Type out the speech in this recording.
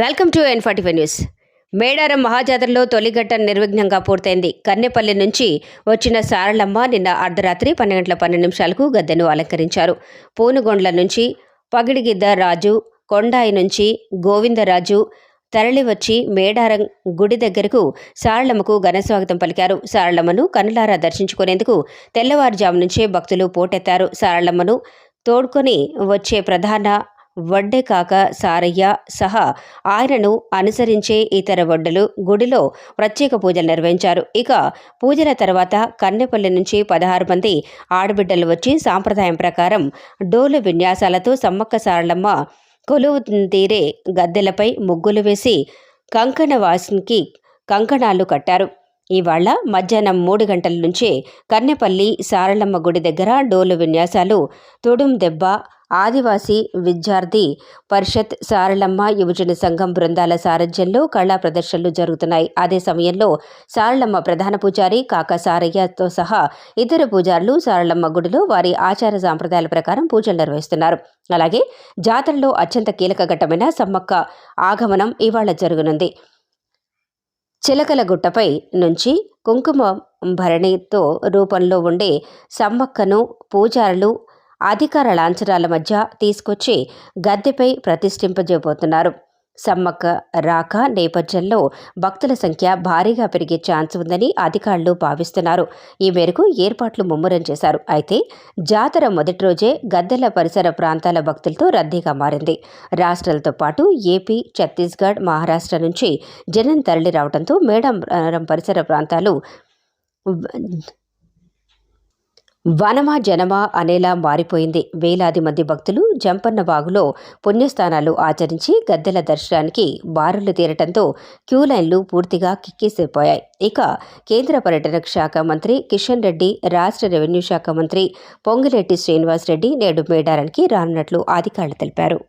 Welcome to N forty five news. Medaram మహాజాతరలో తొలిఘట్ట నిర్విఘ్నంగా పూర్తయింది. కన్నెపల్లి నుంచి వచ్చిన సారళమ్మ నిన్న అర్ధరాత్రి పన్నెండు గంటల పన్నెండు నిమిషాలకు గద్దెను అలంకరించారు. పూనుగొండ్ల నుంచి పగిడిగిద్ద రాజు కొండాయి నుంచి గోవిందరాజు తరలివచ్చి మేడారం గుడి దగ్గరకు సారళమ్మకు ఘనస్వాగతం పలికారు. సారళమ్మను కనులారా దర్శించుకునేందుకు తెల్లవారుజాము నుంచే భక్తులు పోటెత్తారు. సారళమ్మను తోడ్కొని వచ్చే ప్రధాన వడ్డే కాక సారయ్య సహా ఆయనను అనుసరించే ఇతర వడ్డలు గుడిలో ప్రత్యేక పూజలు నిర్వహించారు. ఇక పూజల తర్వాత కన్నెపల్లి నుంచి పదహారు మంది ఆడబిడ్డలు వచ్చి సాంప్రదాయం ప్రకారం డోలు విన్యాసాలతో సమ్మక్క సారళమ్మ కొలువు తీరే గద్దెలపై ముగ్గులు వేసి కంకణ వాసునికి కంకణాలు కట్టారు. ఇవాళ మధ్యాహ్నం మూడు గంటల నుంచే కన్నెపల్లి సారళమ్మ గుడి దగ్గర డోలు విన్యాసాలు తొడుం దెబ్బ ఆదివాసీ విద్యార్థి పరిషత్ సారళమ్మ యువజన సంఘం బృందాల సారథ్యంలో కళా ప్రదర్శనలు జరుగుతున్నాయి. అదే సమయంలో సారళమ్మ ప్రధాన పూజారి కాకా సారయ్యతో సహా ఇతర పూజారులు సారళమ్మ గుడిలో వారి ఆచార సాంప్రదాయాల ప్రకారం పూజలు నిర్వహిస్తున్నారు. అలాగే జాతరలో అత్యంత కీలక ఘట్టమైన సమ్మక్క ఆగమనం ఇవాళ జరగనుంది. చిలకల గుట్టపై నుంచి కుంకుమ భరణితో రూపంలో ఉండే సమ్మక్కను పూజారులు అధికార లాంఛనాల మధ్య తీసుకొచ్చి గద్దెపై ప్రతిష్ఠింపజేయబోతున్నారు. సమ్మక్క రాక నేపథ్యంలో భక్తుల సంఖ్య భారీగా పెరిగే ఛాన్స్ ఉందని అధికారులు భావిస్తున్నారు. ఈ మేరకు ఏర్పాట్లు ముమ్మరం చేశారు. అయితే జాతర మొదటి రోజే గద్దెల పరిసర ప్రాంతాల భక్తులతో రద్దీగా మారింది. రాష్ట్రాలతో పాటు ఏపీ ఛత్తీస్గఢ్ మహారాష్ట్ర నుంచి జనం తరలి రావడంతో మేడం పరిసర ప్రాంతాలు వనమా జనమా అనేలా మారిపోయింది. వేలాది మంది భక్తులు జంపన్న వాగులో పుణ్యస్థానాలు ఆచరించి గద్దెల దర్శనానికి బారులు తీరటంతో క్యూ లైన్లు పూర్తిగా కిక్కిసిపోయాయి ఇక కేంద్ర పర్యటన శాఖ మంత్రి కిషన్ రెడ్డి రాష్ట్ర రెవెన్యూ శాఖ మంత్రి పొంగిరెడ్డి శ్రీనివాసరెడ్డి నేడు మేడారానికి రానున్నట్లు అధికారులు తెలిపారు.